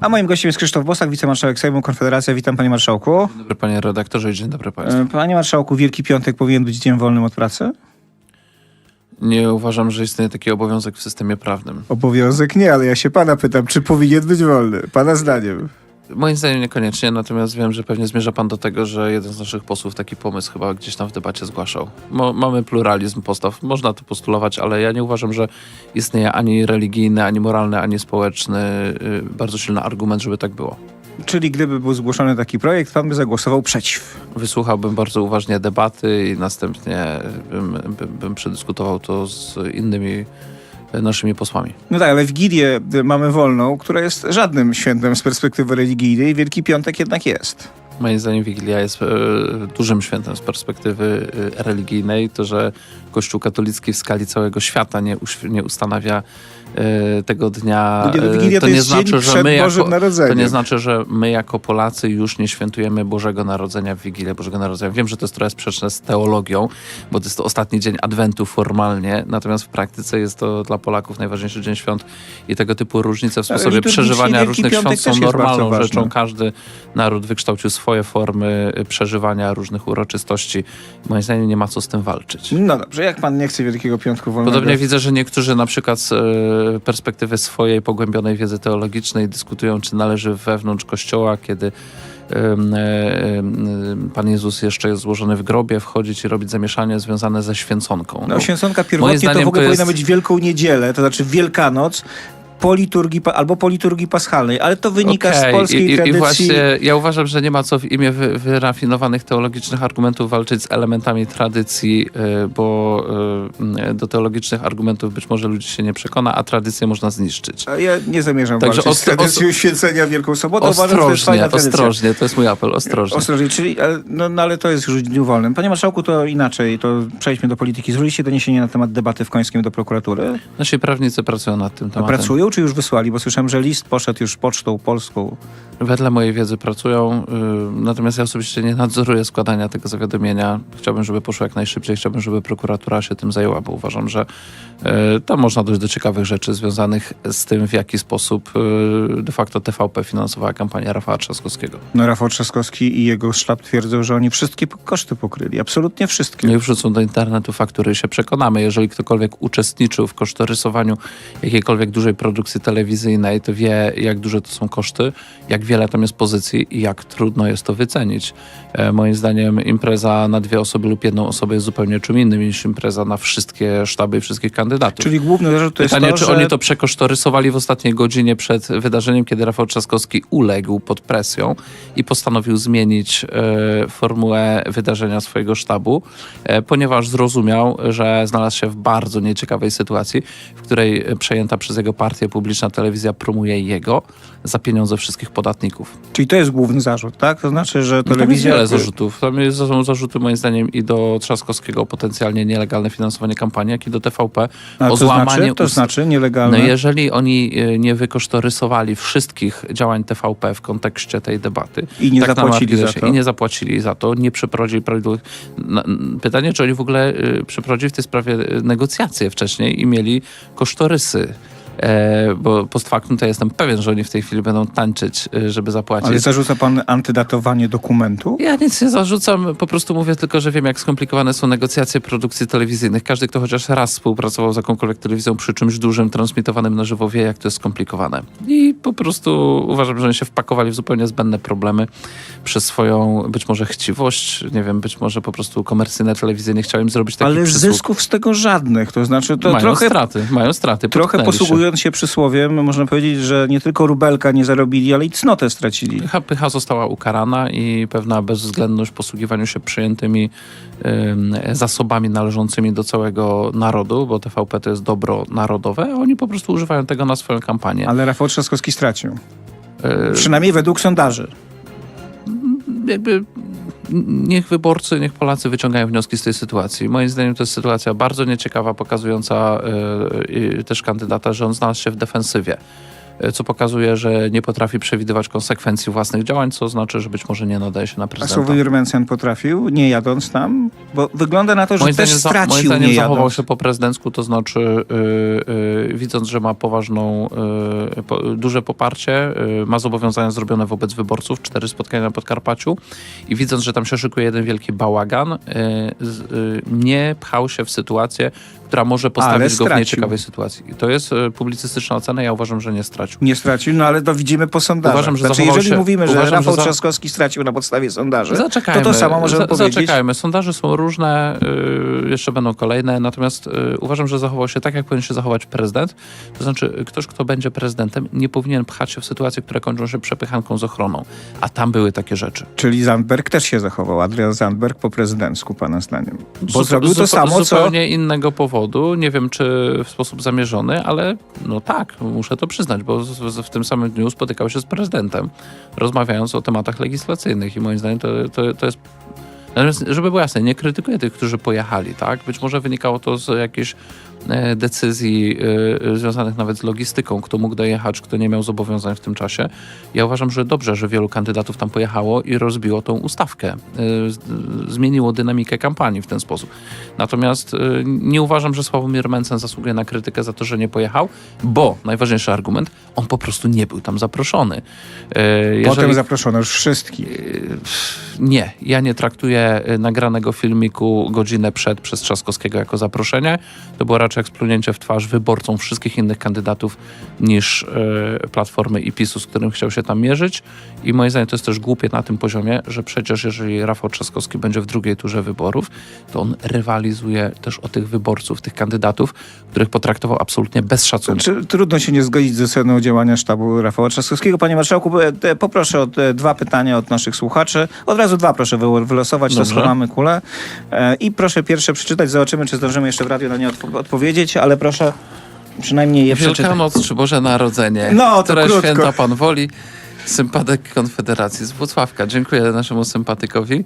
A moim gościem jest Krzysztof Bosak, wicemarszałek Sejmu Konfederacja. Witam panie marszałku. Dzień dobry panie redaktorze i dzień dobry państwu. E, Panie marszałku, Wielki Piątek powinien być dniem wolnym od pracy? Nie uważam, że istnieje taki obowiązek w systemie prawnym. Obowiązek nie, ale ja się pana pytam, czy powinien być wolny? Pana zdaniem. Moim zdaniem niekoniecznie, natomiast wiem, że pewnie zmierza pan do tego, że jeden z naszych posłów taki pomysł chyba gdzieś tam w debacie zgłaszał. Mo mamy pluralizm postaw, można to postulować, ale ja nie uważam, że istnieje ani religijny, ani moralny, ani społeczny y, bardzo silny argument, żeby tak było. Czyli gdyby był zgłoszony taki projekt, pan by zagłosował przeciw. Wysłuchałbym bardzo uważnie debaty i następnie bym, bym, bym przedyskutował to z innymi naszymi posłami. No tak, ale Wigilię y, mamy wolną, która jest żadnym świętem z perspektywy religijnej. Wielki Piątek jednak jest. Moim zdaniem Wigilia jest e, dużym świętem z perspektywy e, religijnej. To, że Kościół katolicki w skali całego świata nie, nie ustanawia e, tego dnia, nie, no, e, Wigilia to nie znaczy, że my jako, to nie znaczy, że my jako Polacy już nie świętujemy Bożego Narodzenia w Wigilię Bożego Narodzenia. Wiem, że to jest trochę sprzeczne z teologią, bo to jest to ostatni dzień Adwentu formalnie, natomiast w praktyce jest to dla Polaków najważniejszy dzień świąt i tego typu różnice w sposobie przeżywania różnych świąt są normalną rzeczą. Każdy naród wykształcił swoje formy przeżywania różnych uroczystości. Moim zdaniem nie ma co z tym walczyć. No dobrze, jak pan nie chce Wielkiego Piątku wolnego? Podobnie widzę, że niektórzy na przykład e, perspektywy swojej pogłębionej wiedzy teologicznej dyskutują, czy należy wewnątrz kościoła, kiedy e, em, Pan Jezus jeszcze jest złożony w grobie, wchodzić i robić zamieszanie związane ze święconką. No, święconka pierwotnie to w ogóle to powinna jest- być Wielką Niedzielę, to znaczy Wielkanoc, po liturgii, albo po liturgii paschalnej, ale to wynika Okej, z polskiej i, tradycji. I właśnie ja uważam, że nie ma co w imię wy, wyrafinowanych teologicznych argumentów walczyć z elementami tradycji, y, bo y, do teologicznych argumentów być może ludzi się nie przekona, a tradycję można zniszczyć. A Ja nie zamierzam Także walczyć z tradycją święcenia Wielką Sobotę. Uważam, że to jest Ostrożnie, ostrożnie, to jest mój apel, ostrożnie. Ostrożnie, czyli, no, no ale to jest już w dniu wolnym. Panie Marszałku, to inaczej, to przejdźmy do polityki. Złożyliście doniesienie na temat debaty w Końskim do prokuratury? Nasi prawnicy pracują nad tym tematem. pracują, czy już wysłali? Bo słyszałem, że list poszedł już pocztą polską. Wedle mojej wiedzy pracują, y, natomiast ja osobiście nie nadzoruję składania tego zawiadomienia. Chciałbym, żeby poszło jak najszybciej, chciałbym, żeby prokuratura się tym zajęła, bo uważam, że y, tam można dojść do ciekawych rzeczy związanych z tym, w jaki sposób y, de facto TVP finansowała kampanię Rafała Trzaskowskiego. No Rafał Trzaskowski i jego sztab twierdzą, że oni wszystkie koszty pokryli. Absolutnie wszystkie. Niech wrzucą do internetu faktury i się przekonamy. Jeżeli ktokolwiek uczestniczył w kosztorysowaniu jakiejkolwiek dużej produkcji telewizyjnej, to wie, jak duże to są koszty, jak wiele tam jest pozycji i jak trudno jest to wycenić. E, moim zdaniem impreza na dwie osoby lub jedną osobę jest zupełnie czym innym niż impreza na wszystkie sztaby i wszystkich kandydatów. Czyli główny zarzut to Pytanie, jest to, czy że... oni to przekosztorysowali w ostatniej godzinie przed wydarzeniem, kiedy Rafał Trzaskowski uległ pod presją i postanowił zmienić e, formułę wydarzenia swojego sztabu, e, ponieważ zrozumiał, że znalazł się w bardzo nieciekawej sytuacji, w której e, przejęta przez jego partię publiczna telewizja promuje jego za pieniądze wszystkich podatników. Czyli to jest główny zarzut, tak? To znaczy, że No tam jest telewizja... wiele zarzutów. Tam jest, są zarzuty moim zdaniem i do Trzaskowskiego potencjalnie nielegalne finansowanie kampanii, jak i do TVP A o to złamanie znaczy, to ust- znaczy No nielegalne. jeżeli oni y, nie wykosztorysowali wszystkich działań TVP w kontekście tej debaty I nie tak zapłacili za to. i nie zapłacili za to, nie przeprowadzili prawidłowych... Pytanie, czy oni w ogóle y, przeprowadzili w tej sprawie y, negocjacje wcześniej i mieli kosztorysy. E, bo post factum to jestem pewien, że oni w tej chwili będą tańczyć, y, żeby zapłacić. Ale zarzuca pan antydatowanie dokumentu? Ja nic nie zarzucam, po prostu mówię tylko, że wiem, jak skomplikowane są negocjacje produkcji telewizyjnych. Każdy, kto chociaż raz współpracował z jakąkolwiek telewizją przy czymś dużym, transmitowanym na żywo, wie, jak to jest skomplikowane. I po prostu uważam, że oni się wpakowali w zupełnie zbędne problemy przez swoją być może chciwość, nie wiem, być może po prostu komercyjne chciały im zrobić takich Ale przysług. zysków z tego żadnych. To znaczy, to mają trochę, straty, mają straty. trochę się. Posługując się przysłowiem, można powiedzieć, że nie tylko rubelka nie zarobili, ale i cnotę stracili. Pycha, pycha została ukarana i pewna bezwzględność w posługiwaniu się przyjętymi ym, zasobami należącymi do całego narodu, bo TVP to jest dobro narodowe, oni po prostu używają tego na swoją kampanię. Ale Rafał Trzaskowski stracił. Y, Przynajmniej według sondaży. jakby niech wyborcy, niech Polacy wyciągają wnioski z tej sytuacji. Moim zdaniem to jest sytuacja bardzo nieciekawa, pokazująca y, y, też kandydata, że on znalazł się w defensywie. Co pokazuje, że nie potrafi przewidywać konsekwencji własnych działań, co znaczy, że być może nie nadaje się na A prezydenta. Sławomir Mencen potrafił, nie jadąc tam? Bo wygląda na to, że Moim też zdaniem, za, moim stracił zdaniem nie zachował jadąc. się po prezydencku, to znaczy yy, yy, widząc, że ma poważną, yy, po, duże poparcie, yy, ma zobowiązania zrobione wobec wyborców, cztery spotkania na Podkarpaciu i widząc, że tam się szykuje jeden wielki bałagan, z, yy, nie pchał się w sytuację, która może postawić go w nieciekawej sytuacji. I to jest yy, publicystyczna ocena, ja uważam, że nie stracił. Nie stracił, no ale to widzimy po sondażach. Uważam, że znaczy, jeżeli się- mówimy, że uważam, Rafał że za- Trzaskowski stracił na podstawie sondaży, Zaczekajmy. to to samo możemy za, powiedzieć. Zaczekajmy. Sondaże są różne, yy, jeszcze będą kolejne, natomiast yy, uważam, że zachował się tak, jak powinien się zachować prezydent. To znaczy, ktoś, kto będzie prezydentem, nie powinien pchać się w sytuacje, które kończą się przepychanką z ochroną. A tam były takie rzeczy. Czyli Zandberg też się zachował. Adrian Zandberg po prezydencku, pana zdaniem. Bo Zupe- zrobił to samo, co... zupełnie innego powodu. Nie wiem, czy w sposób zamierzony, ale no tak, muszę to przyznać, bo z, w tym samym dniu spotykał się z prezydentem, rozmawiając o tematach legislacyjnych i moim zdaniem to, to, to jest Natomiast, żeby było jasne, nie krytykuję tych, którzy pojechali, tak? Być może wynikało to z jakichś e, decyzji e, związanych nawet z logistyką, kto mógł dojechać, kto nie miał zobowiązań w tym czasie. Ja uważam, że dobrze, że wielu kandydatów tam pojechało i rozbiło tą ustawkę. E, zmieniło dynamikę kampanii w ten sposób. Natomiast e, nie uważam, że Sławomir Mencen zasługuje na krytykę za to, że nie pojechał, bo najważniejszy argument, on po prostu nie był tam zaproszony. E, Potem zaproszono już wszystkich. nie, ja nie traktuję nagranego filmiku godzinę przed przez Trzaskowskiego jako zaproszenie. To było raczej jak splunięcie w twarz wyborcom wszystkich innych kandydatów niż y, Platformy i PiSu, z którym chciał się tam mierzyć. I moim zdaniem to jest też głupie na tym poziomie, że przecież jeżeli Rafał Trzaskowski będzie w drugiej turze wyborów, to on rywalizuje też o tych wyborców, tych kandydatów, których potraktował absolutnie bez szacunku. Czy trudno się nie zgodzić ze sceną działania sztabu Rafała Trzaskowskiego? Panie Marszałku, e, poproszę o dwa pytania od naszych słuchaczy. Od razu dwa proszę wy- wylosować, to Dobrze. schowamy kulę. E, I proszę pierwsze przeczytać, zobaczymy, czy zdążymy jeszcze w radiu na nie odpo- odpowiedzieć, ale proszę przynajmniej je przeczytać. Wielkanoc czy Boże Narodzenie? No, Które krótko. święta pan woli? Sympatyk Konfederacji z Włocławka. Dziękuję naszemu sympatykowi.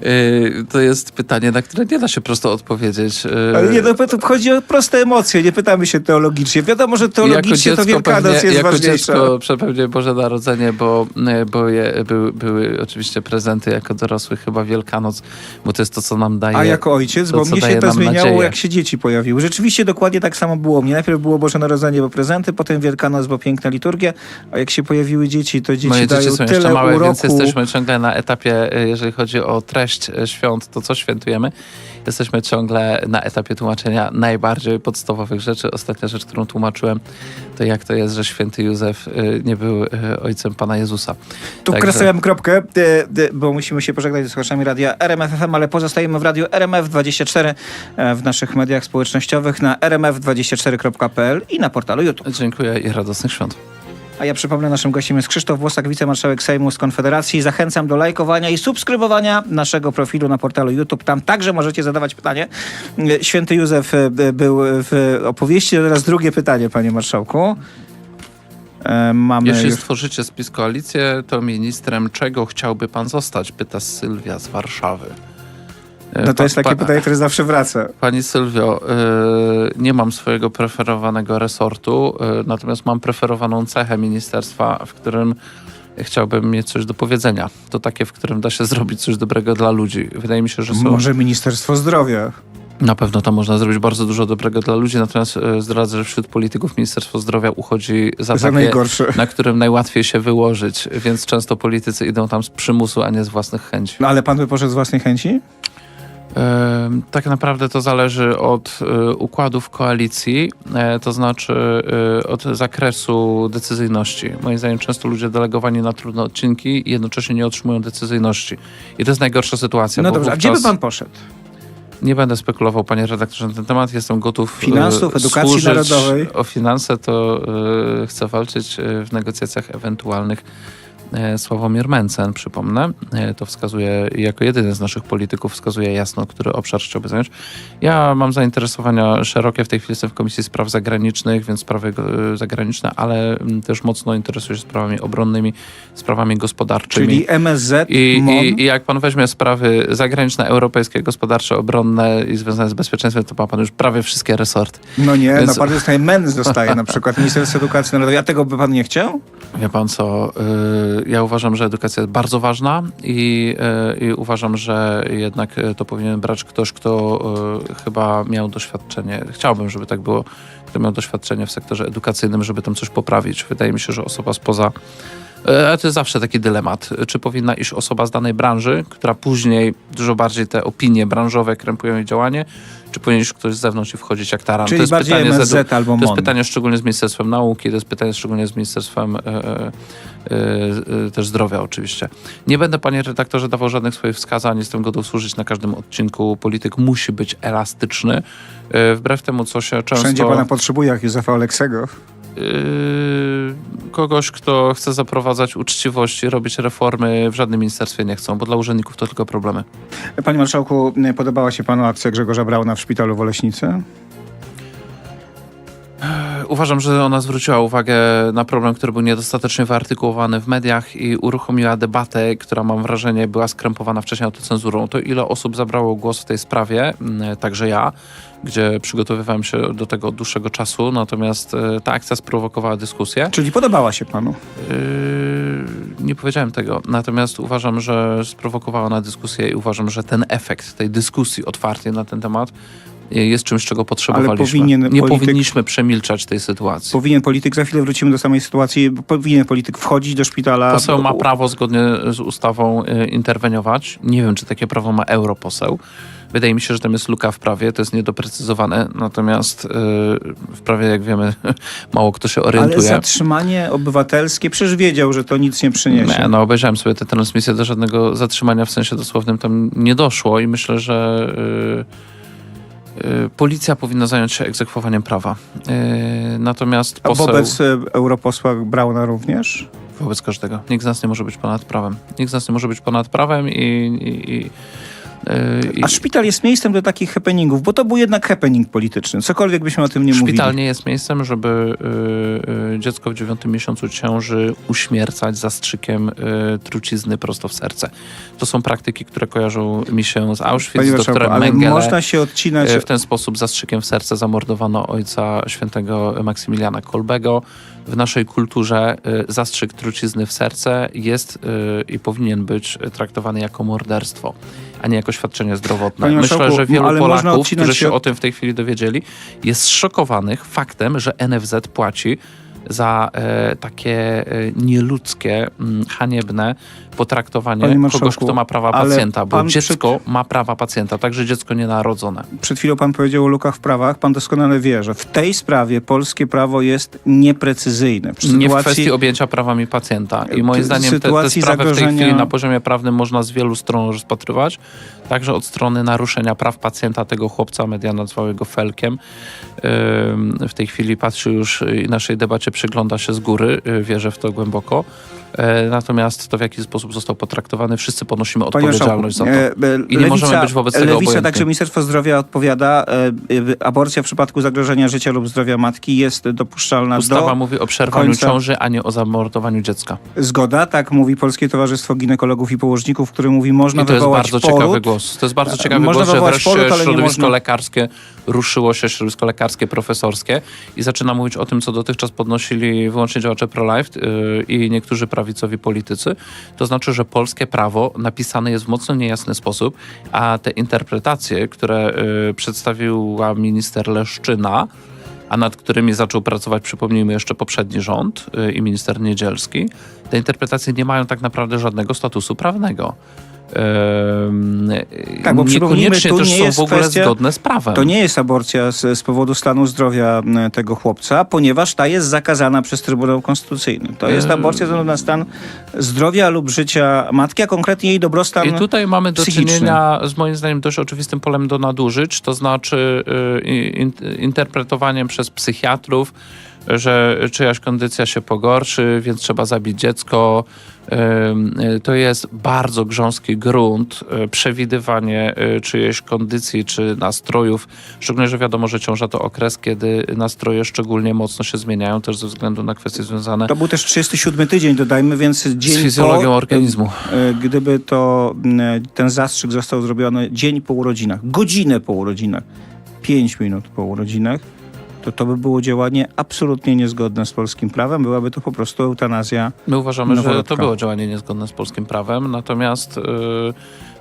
Yy, to jest pytanie, na które nie da się prosto odpowiedzieć. Yy, Ale nie, no, to chodzi o proste emocje, nie pytamy się teologicznie. Wiadomo, że teologicznie to Wielkanoc pewnie, jest jako ważniejsza. dziecko przepewnie Boże Narodzenie, bo, yy, bo je, były, były oczywiście prezenty jako dorosłych, chyba Wielkanoc, bo to jest to, co nam daje. A jako ojciec, to, bo mnie się to zmieniało, nadzieję. jak się dzieci pojawiły. Rzeczywiście dokładnie tak samo było. Mnie najpierw było Boże Narodzenie, bo prezenty, potem Wielkanoc, bo piękna liturgia, a jak się pojawiły dzieci, to dzieci Moje dają dzieci są tyle jeszcze małe, uroku. więc jesteśmy ciągle na etapie, y, jeżeli chodzi o treść y, świąt, to co świętujemy. Jesteśmy ciągle na etapie tłumaczenia najbardziej podstawowych rzeczy. Ostatnia rzecz, którą tłumaczyłem, to jak to jest, że święty Józef y, nie był y, ojcem Pana Jezusa. Tu Także- kreslałem kropkę, e, e, bo musimy się pożegnać ze słuchaczami radia RMF FM, ale pozostajemy w radiu RMF24 e, w naszych mediach społecznościowych na rmf24.pl i na portalu YouTube. Dziękuję i radosnych świąt. A ja przypomnę, naszym gościem jest Krzysztof Włosak, wicemarszałek Sejmu z Konfederacji. Zachęcam do lajkowania i subskrybowania naszego profilu na portalu YouTube. Tam także możecie zadawać pytanie. E, Święty Józef e, był w opowieści. Teraz drugie pytanie, panie marszałku. E, Mamy Jeśli już... stworzycie spis koalicję, to ministrem czego chciałby pan zostać? Pyta Sylwia z Warszawy. No to jest takie pa- pytanie, które zawsze wraca. Pani Sylwio, y, nie mam swojego preferowanego resortu, y, natomiast mam preferowaną cechę ministerstwa, w którym chciałbym mieć coś do powiedzenia. To takie, w którym da się zrobić coś dobrego dla ludzi. Wydaje mi się, że są... Może Ministerstwo Zdrowia. Na pewno tam można zrobić bardzo dużo dobrego dla ludzi, natomiast y, zdradzę, że wśród polityków Ministerstwo Zdrowia uchodzi za Za takie, najgorsze. na którym najłatwiej się wyłożyć, więc często politycy idą tam z przymusu, a nie z własnych chęci. No ale pan by poszedł z własnej chęci? Tak naprawdę to zależy od e, układów koalicji, e, to znaczy e, od zakresu decyzyjności. Moim zdaniem często ludzie delegowani na trudne odcinki jednocześnie nie otrzymują decyzyjności. I to jest najgorsza sytuacja. No dobrze, a gdzie by wówczas- pan poszedł? Nie będę spekulował, panie redaktorze, na ten temat. Jestem gotów Finansów, edukacji narodowej? O finanse to chcę walczyć w negocjacjach ewentualnych Sławomir Mencen, przypomnę. E, To wskazuje, jako jedyny z naszych polityków, wskazuje jasno, który obszar chciałby zająć. Ja mam zainteresowania szerokie, w tej chwili jestem w Komisji Spraw Zagranicznych, więc sprawy e, zagraniczne, ale mm, też mocno interesuję się sprawami obronnymi, sprawami gospodarczymi. Czyli MSZ, I, i, I jak pan weźmie sprawy zagraniczne, europejskie, gospodarcze, obronne i związane z bezpieczeństwem, to ma pan już prawie wszystkie resorty. No nie, Więc- na partii zostaje MEN zostaje na przykład, Ministerstwo Edukacji Narodowej. A tego by pan nie chciał? Wie pan co, y, ja uważam, że edukacja jest bardzo ważna i, y, i uważam, że jednak y, to powinien brać ktoś, kto y, chyba miał doświadczenie, chciałbym, żeby tak było, kto miał doświadczenie w sektorze edukacyjnym, żeby tam coś poprawić. Wydaje mi się, że osoba spoza E, Ale to jest zawsze taki dylemat. Czy powinna iść osoba z danej branży, która później dużo bardziej te opinie branżowe krępują jej działanie, czy powinien ktoś z zewnątrz i wchodzić jak taran? Czyli to jest bardziej pytanie z MSZ albo to jest MON. pytanie szczególnie z Ministerstwem Nauki, to jest pytanie szczególnie z Ministerstwem e, e, e, też zdrowia oczywiście. Nie będę, panie redaktorze, dawał żadnych swoich wskazań, jestem gotów służyć na każdym odcinku. Polityk musi być elastyczny, wbrew temu, co się często... Wszędzie pana potrzebuje, jak Józefa Oleksego. Yy, kogoś, kto chce zaprowadzać uczciwość i robić reformy w żadnym ministerstwie nie chcą, bo dla urzędników to tylko problemy. Panie Marszałku, podobała się panu akcja Grzegorza Brauna w szpitalu w Oleśnicy? Uważam, że ona zwróciła uwagę na problem, który był niedostatecznie wyartykułowany w mediach i uruchomiła debatę, która mam wrażenie była skrępowana wcześniej autocenzurą. To ile osób zabrało głos w tej sprawie, mm, także ja, gdzie przygotowywałem się do tego od dłuższego czasu, natomiast e, ta akcja sprowokowała dyskusję. Czyli podobała się panu? Yy, nie powiedziałem tego, natomiast uważam, że sprowokowała na dyskusję i uważam, że ten efekt tej dyskusji otwartej na ten temat jest czymś, czego potrzebowaliśmy. powinien Nie polityk- powinniśmy przemilczać tej sytuacji. Powinien polityk, za chwilę wrócimy do samej sytuacji, powinien polityk wchodzić do szpitala. Poseł ma prawo zgodnie z ustawą y, interweniować. Nie wiem, czy takie prawo ma europoseł. Wydaje mi się, że tam jest luka w prawie, to jest niedoprecyzowane, natomiast y, w prawie, jak wiemy, mało kto się Ale orientuje. zatrzymanie obywatelskie, przecież wiedział, że to nic nie przyniesie. Nie, no obejrzałem sobie tę transmisję, do żadnego zatrzymania w sensie dosłownym tam nie doszło i myślę, że y, y, policja powinna zająć się egzekwowaniem prawa. Y, natomiast A poseł... wobec e, europosła Brauna również? Wobec każdego. Nikt z nas nie może być ponad prawem. Nikt z nas nie może być ponad prawem i, i i A szpital jest miejscem do takich happeningów, bo to był jednak happening polityczny, cokolwiek byśmy o tym nie Szpital mówili. nie jest miejscem, żeby y, y, dziecko w dziewiątym miesiącu ciąży uśmiercać zastrzykiem y, trucizny prosto w serce. To są praktyki, które kojarzą mi się z Auschwitz, z doktorem Mengele. można się odcinać... Y, W ten sposób zastrzykiem w serce zamordowano ojca świętego Maksymiliana Kolbego. W naszej kulturze y, zastrzyk trucizny w serce jest y, i powinien być traktowany jako morderstwo, a nie jako świadczenie zdrowotne. Panie Myślę, że wielu Polaków, którzy się od- o tym w tej chwili dowiedzieli, jest zszokowanych faktem, że NFZ płaci za e, takie e, nieludzkie, haniebne potraktowanie kogoś, kto ma prawa pacjenta, bo dziecko ma prawa pacjenta, także dziecko nienarodzone. Przed chwilą pan powiedział o lukach w prawach. Pan doskonale wie, że w tej sprawie polskie prawo jest nieprecyzyjne. Przy Nie w sytuacji- kwestii objęcia prawami pacjenta. I moim zdaniem te, te sytuacji sprawy w tej zagrożenia- chwili na poziomie prawnym można z wielu stron rozpatrywać. Także od strony naruszenia praw pacjenta tego chłopca, media nazwały go Felkiem. W tej chwili patrzy już i naszej debacie przygląda się z góry, y, wierzę w to głęboko. E, Natomiast to, w jaki sposób został potraktowany, wszyscy ponosimy odpowiedzialność za to. e, I nie możemy być wobec tego Lewica, obojętni. także Ministerstwo Zdrowia odpowiada, e, aborcja w przypadku zagrożenia życia lub zdrowia matki jest dopuszczalna Ustawa do mówi o przerwaniu końca- ciąży, a nie o zamordowaniu dziecka. zgoda, tak mówi Polskie Towarzystwo Ginekologów i Położników, które mówi, można I to jest bardzo poród. ciekawy głos. To jest bardzo ciekawy Można głos, że wreszcie poród, środowisko lekarskie ruszyło się, środowisko lekarskie, profesorskie i zaczyna mówić o tym, co dotychczas podnosili wyłącznie działacze pro-life yy, i niektórzy prawicowi politycy. To znaczy, że polskie prawo napisane jest w mocno niejasny sposób, a te interpretacje, które yy, przedstawiła minister Leszczyna, a nad którymi zaczął pracować, przypomnijmy, jeszcze poprzedni rząd yy, i minister Niedzielski, te interpretacje nie mają tak naprawdę żadnego statusu prawnego. Tak, bo niekoniecznie tu nie są jest w ogóle kwestia- zgodne z prawem. To nie jest aborcja z, z powodu stanu zdrowia tego chłopca, ponieważ ta jest zakazana przez Trybunał Konstytucyjny. To jest aborcja ze na stan zdrowia lub życia matki, a konkretnie jej dobrostan I tutaj mamy do psychiczny. czynienia z moim zdaniem dość oczywistym polem do nadużyć, to znaczy y, in, interpretowaniem przez psychiatrów że czyjaś kondycja się pogorszy, więc trzeba zabić dziecko. Y, To jest bardzo grząski grunt, y, przewidywanie y, czyjejś kondycji czy nastrojów, szczególnie, że wiadomo, że ciąża to okres, kiedy nastroje szczególnie mocno się zmieniają, też ze względu na kwestie związane To był też 37 tydzień, dodajmy, więc dzień z fizjologią po, organizmu. e, Gdyby to ten zastrzyk został zrobiony dzień po urodzinach, godzinę po urodzinach, 5 minut po urodzinach, to to by było działanie absolutnie niezgodne z polskim prawem. Byłaby to po prostu eutanazja. My uważamy, że Noworotka. to było działanie niezgodne z polskim prawem, natomiast y,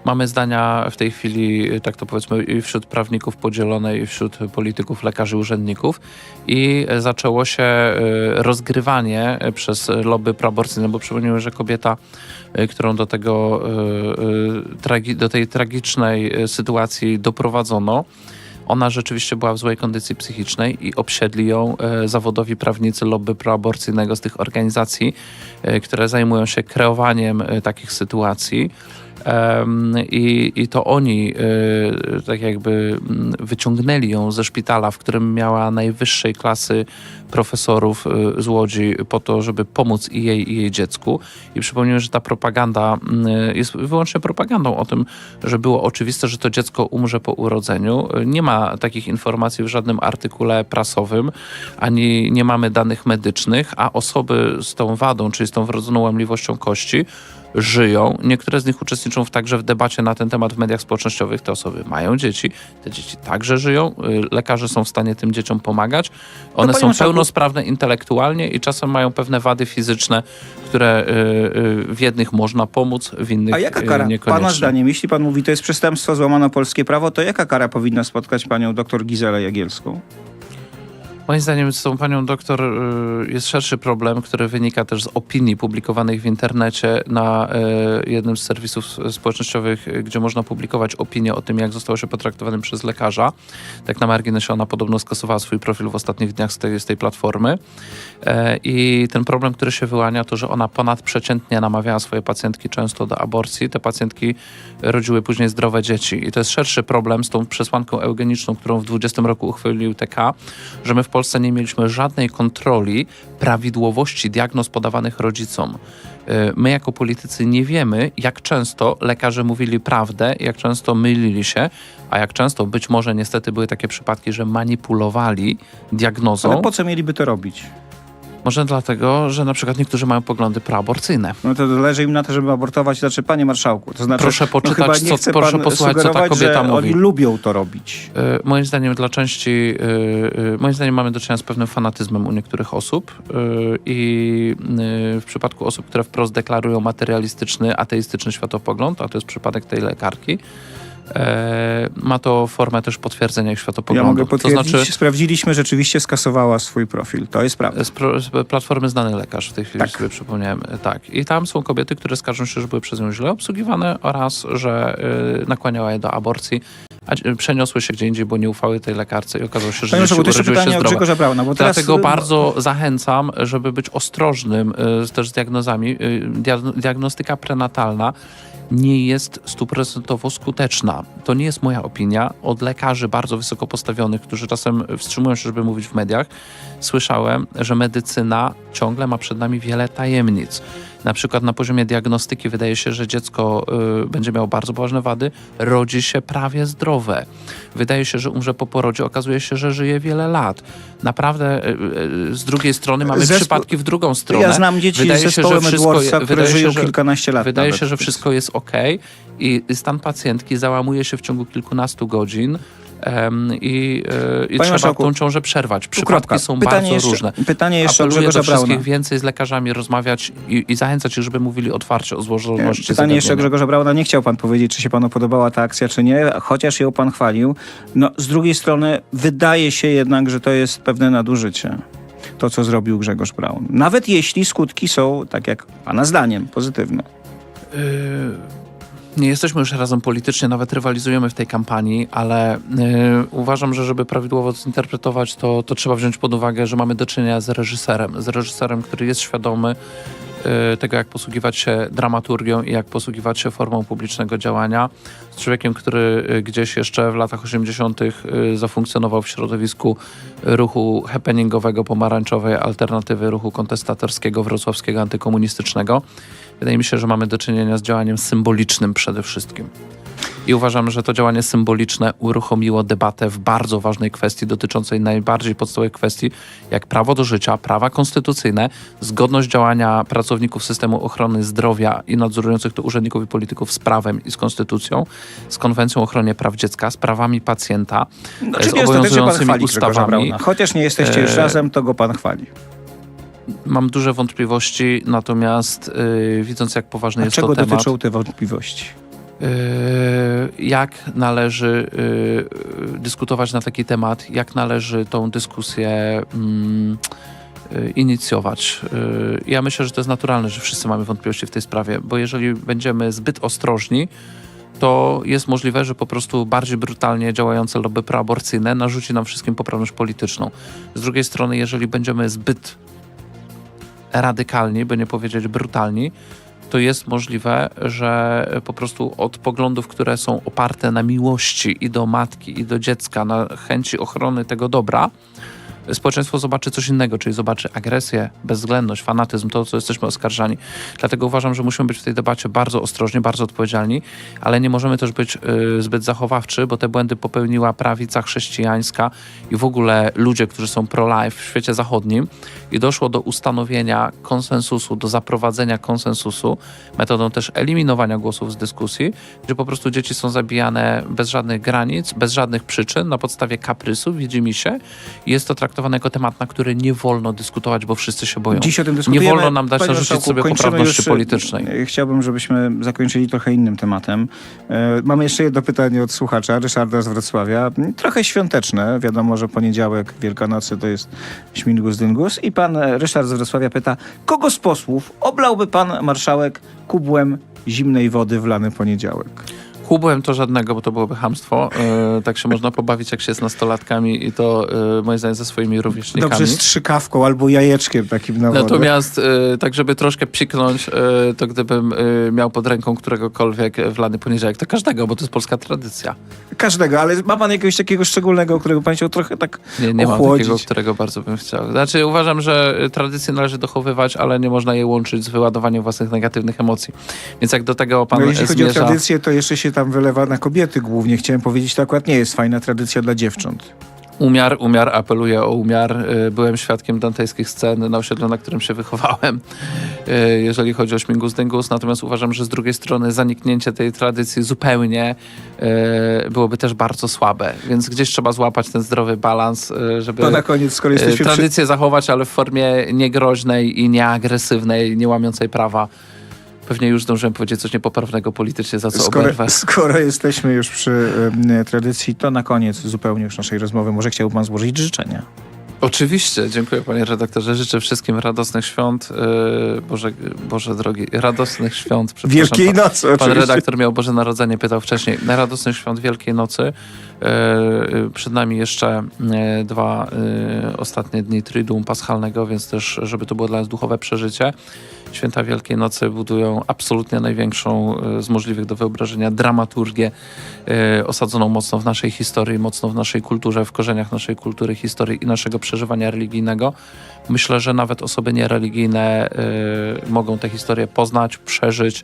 mamy zdania w tej chwili, y, tak to powiedzmy, i wśród prawników podzielone, i wśród polityków, lekarzy, urzędników i y, zaczęło się y, rozgrywanie przez lobby proaborcyjne, bo przypomnijmy, że kobieta, którą do tego, do tej tragicznej sytuacji doprowadzono, ona rzeczywiście była w złej kondycji psychicznej i obsiedli ją e, zawodowi prawnicy lobby proaborcyjnego z tych organizacji, e, które zajmują się kreowaniem e, takich sytuacji. I, I to oni e, tak jakby mm, wyciągnęli ją ze szpitala, w którym miała najwyższej klasy profesorów e, z Łodzi po to, żeby pomóc i jej, i jej dziecku. I przypomnijmy, że ta propaganda mm, jest wyłącznie propagandą o tym, że było oczywiste, że to dziecko umrze po urodzeniu. Nie ma takich informacji w żadnym artykule prasowym, ani nie mamy danych medycznych, a osoby z tą wadą, czyli z tą wrodzoną łamliwością kości, żyją. Niektóre z nich uczestniczą w, także w debacie na ten temat w mediach społecznościowych. Te osoby mają dzieci, te dzieci także żyją. Y, Lekarze są w stanie tym dzieciom pomagać. One panie są pełnosprawne intelektualnie i czasem mają pewne wady fizyczne, które y, y, w jednych można pomóc, w innych A jaka kara, niekoniecznie. pana zdaniem, jeśli pan mówi, to jest przestępstwo, złamano polskie prawo, to jaka kara powinna spotkać panią doktor Gizelę Jagielską? Moim zdaniem z tą panią doktor y, jest szerszy problem, który wynika też z opinii publikowanych w internecie na y, jednym z serwisów społecznościowych, gdzie można publikować opinię o tym, jak zostało się potraktowanym przez lekarza. Tak na marginesie ona podobno skasowała swój profil w ostatnich dniach z tej, z tej platformy. E, I ten problem, który się wyłania, to że ona ponadprzeciętnie namawiała swoje pacjentki często do aborcji. Te pacjentki rodziły później zdrowe dzieci. I to jest szerszy problem z tą przesłanką eugeniczną, którą w 20 roku uchwylił TK, że my w Polsce nie mieliśmy żadnej kontroli prawidłowości diagnoz podawanych rodzicom. E, My jako politycy nie wiemy, jak często lekarze mówili prawdę, jak często mylili się, a jak często być może niestety były takie przypadki, że manipulowali diagnozą. Ale po co mieliby to robić? Może dlatego, że na przykład niektórzy mają poglądy proaborcyjne. No to zależy im na to, żeby abortować. Znaczy, panie marszałku, to znaczy... Proszę no poczytać, nie co- proszę posłuchać, co ta kobieta mówi. Oni lubią to robić. E, Moim zdaniem dla części, e, e, moim zdaniem mamy do czynienia z pewnym fanatyzmem u niektórych osób i w przypadku osób, które wprost deklarują materialistyczny, ateistyczny światopogląd, a to jest przypadek tej lekarki, e, ma to formę też potwierdzenia ich Ja światopoglądu. mogę potwierdzić, To znaczy sprawdziliśmy, rzeczywiście skasowała swój profil. To jest prawda. z, platformy Znany Lekarz, w tej chwili Tak. sobie przypomniałem. E, Tak. I tam są kobiety, które skarżą się, że były przez nią źle obsługiwane oraz, że y, nakłaniała je do aborcji, a przeniosły się gdzie indziej, bo nie ufały tej lekarce i okazało się, że Panie dzieci urodziły się pytanie o zdrowe. Brauna, bo teraz... Dlatego bardzo zachęcam, żeby być ostrożnym y, też z diagnozami. Y, dia- Diagnostyka prenatalna nie jest stuprocentowo skuteczna. To nie jest moja opinia. Od lekarzy bardzo wysoko postawionych, którzy czasem wstrzymują się, żeby mówić w mediach, słyszałem, że medycyna ciągle ma przed nami wiele tajemnic. Na przykład na poziomie diagnostyki wydaje się, że dziecko y, będzie miało bardzo poważne wady, rodzi się prawie zdrowe. Wydaje się, że umrze po porodzie, okazuje się, że żyje wiele lat. Naprawdę y, y, z drugiej strony mamy Zespół- przypadki w drugą stronę. Ja znam dzieci Wydaje z się, że wszystko Edwardsa, które wydaje się, żyją że- kilkanaście lat. Wydaje nawet. się, że wszystko jest ok i stan pacjentki załamuje się w ciągu kilkunastu godzin i, e, i trzeba marszałku, tą ciążę przerwać. Przypadki są pytanie bardzo jeszcze, różne. Pytanie jeszcze Apeluję do wszystkich Brauna. więcej z lekarzami rozmawiać i, i zachęcać ich, żeby mówili otwarcie o złożoności Pytanie jeszcze. Grzegorza Brauna. Nie chciał pan powiedzieć, czy się panu podobała ta akcja, czy nie, chociaż ją pan chwalił. No, z drugiej strony wydaje się jednak, że to jest pewne nadużycie. To, co zrobił Grzegorz Braun. Nawet jeśli skutki są, tak jak pana zdaniem, pozytywne. Yy, Nie jesteśmy już razem politycznie, nawet rywalizujemy w tej kampanii, ale yy, uważam, że żeby prawidłowo zinterpretować, to, to trzeba wziąć pod uwagę, że mamy do czynienia z reżyserem. Z reżyserem, który jest świadomy y, tego, jak posługiwać się dramaturgią i jak posługiwać się formą publicznego działania. Z człowiekiem, który y, gdzieś jeszcze w latach 80. y, zafunkcjonował w środowisku ruchu happeningowego, pomarańczowej alternatywy ruchu kontestatorskiego, wrocławskiego, antykomunistycznego. Wydaje mi się, że mamy do czynienia z działaniem symbolicznym przede wszystkim. I uważam, że to działanie symboliczne uruchomiło debatę w bardzo ważnej kwestii dotyczącej najbardziej podstawowej kwestii, jak prawo do życia, prawa konstytucyjne, zgodność działania pracowników systemu ochrony zdrowia i nadzorujących to urzędników i polityków z prawem i z konstytucją, z konwencją o ochronie praw dziecka, z prawami pacjenta, No, z ostatecznie pan obowiązującymi chwali ustawami. Chociaż nie jesteście już E, razem, to go pan chwali. Mam duże wątpliwości, natomiast yy, widząc jak poważny A jest czego to temat, dotyczą te wątpliwości? Yy, jak należy yy, dyskutować na taki temat, jak należy tą dyskusję mm, yy, inicjować. Ja myślę, że to jest naturalne, że wszyscy mamy wątpliwości w tej sprawie, bo jeżeli będziemy zbyt ostrożni, to jest możliwe, że po prostu bardziej brutalnie działające lobby proaborcyjne narzuci nam wszystkim poprawność polityczną. Z drugiej strony, jeżeli będziemy zbyt radykalni, by nie powiedzieć brutalni, to jest możliwe, że po prostu od poglądów, które są oparte na miłości i do matki, i do dziecka, na chęci ochrony tego dobra, społeczeństwo zobaczy coś innego, czyli zobaczy agresję, bezwzględność, fanatyzm, to, co jesteśmy oskarżani. Dlatego uważam, że musimy być w tej debacie bardzo ostrożni, bardzo odpowiedzialni, ale nie możemy też być y, zbyt zachowawczy, bo te błędy popełniła prawica chrześcijańska i w ogóle ludzie, którzy są pro-life w świecie zachodnim i doszło do ustanowienia konsensusu, do zaprowadzenia konsensusu metodą też eliminowania głosów z dyskusji, gdzie po prostu dzieci są zabijane bez żadnych granic, bez żadnych przyczyn, na podstawie kaprysu, widzi mi się. Jest to traktowane jako temat, na który nie wolno dyskutować, bo wszyscy się boją. Dziś o tym nie dyskutujemy. wolno nam dać narzucić sobie poprawności już, e, politycznej. Chciałbym, żebyśmy zakończyli trochę innym tematem. E, Mamy jeszcze jedno pytanie od słuchacza, Ryszarda z Wrocławia. Trochę świąteczne. Wiadomo, że poniedziałek, Wielkanocy to jest śmigus dyngus. I pan Ryszard z Wrocławia pyta, kogo z posłów oblałby pan marszałek kubłem zimnej wody w lany poniedziałek? Kubłem to żadnego, bo to byłoby hamstwo. E, tak się można pobawić, jak się jest nastolatkami i to e, moim zdaniem ze swoimi rówieśnikami. Dobrze strzykawką albo jajeczkiem takim na wodę. Natomiast e, tak, żeby troszkę psiknąć, e, to gdybym e, miał pod ręką któregokolwiek w lany poniedziałek, to każdego, bo to jest polska tradycja. Każdego, ale ma pan jakiegoś takiego szczególnego, którego pan chciał trochę tak Nie, nie mam takiego, którego bardzo bym chciał. Znaczy uważam, że tradycje należy dochowywać, ale nie można je łączyć z wyładowaniem własnych negatywnych emocji. Więc jak do tego pan No, jeśli chodzi o zmierza... tradycję, to jeszcze się tam wylewa na kobiety głównie. Chciałem powiedzieć, to akurat nie jest fajna tradycja dla dziewcząt. Umiar, umiar, apeluję o umiar. Y, Byłem świadkiem dantejskich scen na osiedlu, na którym się wychowałem, y, jeżeli chodzi o śmigus dyngus. Natomiast uważam, że z drugiej strony zaniknięcie tej tradycji zupełnie y, byłoby też bardzo słabe. Więc gdzieś trzeba złapać ten zdrowy balans, żeby To na koniec, skoro jesteśmy przy... tradycję zachować, ale w formie niegroźnej i nieagresywnej, nie łamiącej prawa. Pewnie już zdążyłem powiedzieć coś niepoprawnego politycznie, za co oberwę. Skoro, skoro jesteśmy już przy em, tradycji, to na koniec zupełnie już naszej rozmowy może chciałby pan złożyć życzenia. Oczywiście, dziękuję panie redaktorze. Życzę wszystkim radosnych świąt. Yy, Boże, Boże drogi, radosnych świąt. Wielkiej Pan- nocy Pan oczywiście. redaktor miał Boże Narodzenie, pytał wcześniej. Radosnych świąt Wielkiej Nocy. Yy, Przed nami jeszcze yy, dwa ostatnie dni Triduum Paschalnego, więc też, żeby to było dla nas duchowe przeżycie. Święta Wielkiej Nocy budują absolutnie największą yy, z możliwych do wyobrażenia dramaturgię yy, osadzoną mocno w naszej historii, mocno w naszej kulturze, w korzeniach naszej kultury, historii i naszego przeżywania religijnego. Myślę, że nawet osoby niereligijne yy, mogą tę historię poznać, przeżyć,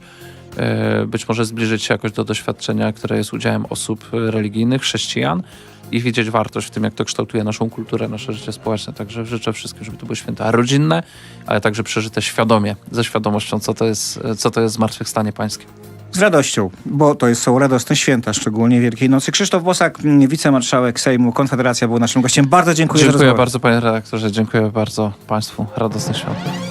być może zbliżyć się jakoś do doświadczenia, które jest udziałem osób religijnych, chrześcijan i widzieć wartość w tym, jak to kształtuje naszą kulturę, nasze życie społeczne. Także życzę wszystkim, żeby to były święta rodzinne, ale także przeżyte świadomie, ze świadomością, co to jest, co to jest zmartwychwstanie pańskie. Z radością, bo to jest, są radosne święta, szczególnie Wielkiej Nocy. Krzysztof Bosak, wicemarszałek Sejmu, Konfederacja był naszym gościem. Bardzo dziękuję, za Dziękuję rozmowę. bardzo, panie redaktorze, dziękuję bardzo państwu. Radosnych świąt.